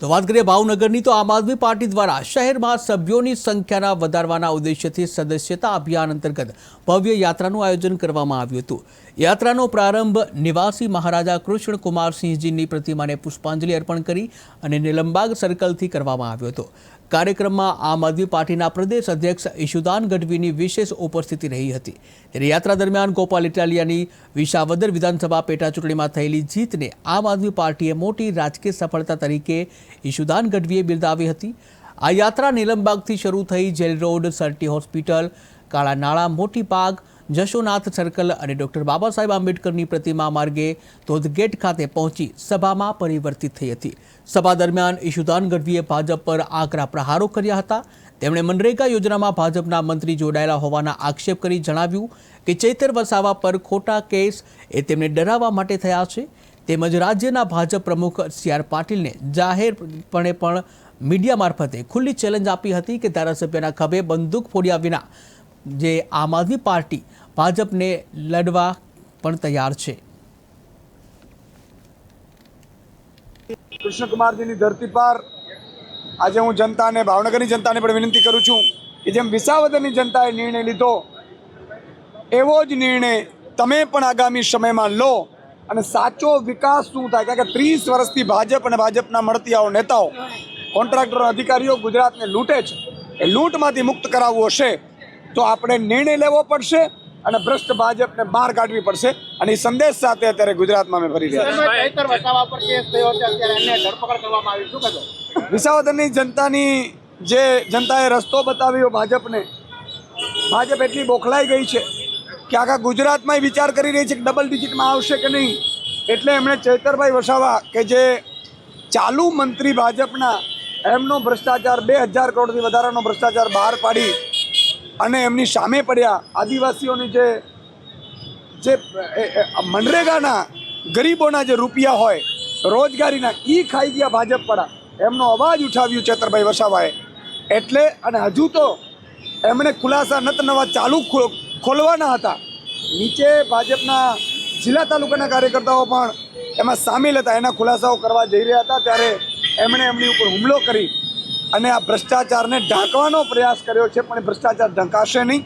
તો વાત કરીએ ભાવનગરની, તો આમ આદમી પાર્ટી દ્વારા શહેરમાં સભ્યોની સંખ્યાના વધારવાના ઉદ્દેશ્યથી સદસ્યતા અભિયાન અંતર્ગત ભવ્ય યાત્રાનું આયોજન કરવામાં આવ્યું હતું. યાત્રાનો પ્રારંભ નિવાસી મહારાજા કૃષ્ણ કુમારસિંહજીની પ્રતિમાને પુષ્પાંજલિ અર્પણ કરી અને નિલંબાગ સર્કલથી કરવામાં આવ્યો હતો. કાર્યક્રમમાં આમ આદમી પાર્ટીના પ્રદેશ અધ્યક્ષ ઈશુદાન ગઢવીની વિશેષ ઉપસ્થિતિ રહી હતી. ત્યારે યાત્રા દરમિયાન ગોપાલ ઇટાલિયાની વિશાવદર વિધાનસભા પેટાચૂંટણીમાં થયેલી જીતને આમ આદમી પાર્ટીએ મોટી રાજકીય સફળતા તરીકે ઈશુદાન ગઢવીએ બિરદાવી હતી. આ યાત્રા નીલમબાગથી શરૂ થઈ જેલ રોડ, સરટી હોસ્પિટલ, કાળા નાળા, મોટી પાગ જશોનાથ સર્કલ અને ડૉક્ટર બાબા સાહેબ આંબેડકરની પ્રતિમા માર્ગે ધોધગેટ ખાતે પહોંચી સભામાં પરિવર્તિત થઈ હતી. સભા દરમિયાન ઈશુદાન ગઢવીએ ભાજપ પર આકરા પ્રહારો કર્યા હતા. તેમણે મનરેગા યોજનામાં ભાજપના મંત્રી જોડાયેલા હોવાના આક્ષેપ કરી જણાવ્યું કે ચૈતર વસાવા પર ખોટા કેસ એ તેમને ડરાવવા માટે થયા છે. તેમજ રાજ્યના ભાજપ પ્રમુખ સી આર પાટીલને જાહેરપણે પણ મીડિયા મારફતે ખુલ્લી ચેલેન્જ આપી હતી કે ધારાસભ્યના ખભે બંદૂક ફોડ્યા વિના જે આમ આદમી પાર્ટી ભાજપને લડવા પણ તૈયાર છે. કૃષ્ણકુમારજીની ધરતી પર આજે હું જનતાને, ભાવનગરની જનતાને પણ વિનંતી કરું છું કે જેમ વિસાવદરની જનતાએ નિર્ણય લીધો, એવો જ નિર્ણય તમે પણ આગામી સમયમાં લો અને સાચો વિકાસ શું થાય? કારણ કે ત્રીસ વર્ષથી ભાજપ અને ભાજપના મળતી આવો નેતાઓ, કોન્ટ્રાક્ટરો અધિકારીઓ ગુજરાતને લૂંટે છે. એ લૂંટમાંથી મુક્ત કરાવવું હશે. તો આપણે નિર્ણય લેવો પડશે અને ભ્રષ્ટ ભાજપને બહાર કાઢવી પડશે. અને એ સંદેશ સાથે અત્યારે ગુજરાતમાં અમે ફરી રહ્યા વિસાવદરની જનતાની જે જનતાએ રસ્તો બતાવ્યો ભાજપને ભાજપ એટલી બોખલાઈ ગઈ છે કે આખા ગુજરાતમાં વિચાર કરી રહી છે કે ડબલ ડિજિટમાં આવશે કે નહીં. એટલે એમણે ચૈતરભાઈ વસાવા કે જે ચાલુ મંત્રી ભાજપના એમનો ભ્રષ્ટાચાર બે હજાર કરોડથી વધારાનો ભ્રષ્ટાચાર બહાર પાડી અને એમની સામે પડ્યા આદિવાસીઓની જે જે મનરેગાના ગરીબોના જે રૂપિયા હોય, રોજગારીના એ ખાઈ ગયા ભાજપ પડા એમનો અવાજ ઉઠાવ્યું ચેતરભાઈ વસાવાએ. એટલે, અને હજુ તો એમણે ખુલાસા નત નવા ચાલુ ખોલવાના હતા. નીચે ભાજપના જિલ્લા તાલુકાના કાર્યકર્તાઓ પણ એમાં સામેલ હતા. એના ખુલાસાઓ કરવા જઈ રહ્યા હતા. ત્યારે એમણે એમની ઉપર હુમલો કરી. અને આ ભ્રષ્ટાચારને ઢાંકવાનો પ્રયાસ કર્યો છે પણ ભ્રષ્ટાચાર ઢંકાશે નહીં.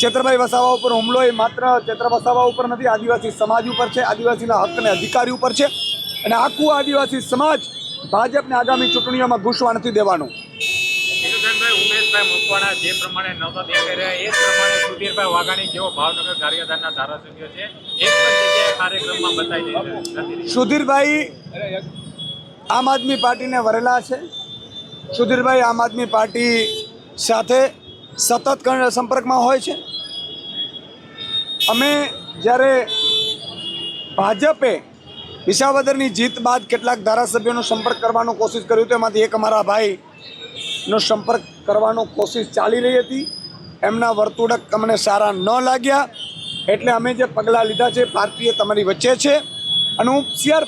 ચેતરભાઈ વસાવા ઉપર હુમલો એ માત્ર ચેતર વસાવા ઉપર નથી આદિવાસી સમાજ ઉપર છે આદિવાસીના હક અને અધિકારી ઉપર છે. અને આખું આદિવાસી સમાજ ભાજપને આગામી ચૂંટણીઓમાં ઘૂસવા નથી દેવાનું. કિશોરભાઈ ઉમેશભાઈ મકવાણા જે પ્રમાણે નહોતા દેખાઈ રહ્યા એ પ્રમાણે સુધીરભાઈ વાઘાણી જેઓ ભાવનગર ગારિયાધારના ધારાસભ્ય છે. એક પણ જગ્યાએ કાર્યક્રમમાં બતાવી નથી સુધીરભાઈ આમ આદમી પાર્ટીને વરેલા છે. સુધીરભાઈ, આમ આદમી પાર્ટી સાથે સતત સંપર્કમાં હોય છે. અમે જ્યારે ભાજપે વિસાવદરની જીત બાદ કેટલાક ધારાસભ્યોનો સંપર્ક કરવાનો કોશિશ કર્યું તો એમાંથી એક અમારા ભાઈનો સંપર્ક કરવાનો કોશિશ ચાલી રહી હતી. એમના વર્તુળક અમને સારા ન લાગ્યા. એટલે અમે જે પગલાં લીધા છે ભારતીય તમારી વચ્ચે છે. અને હું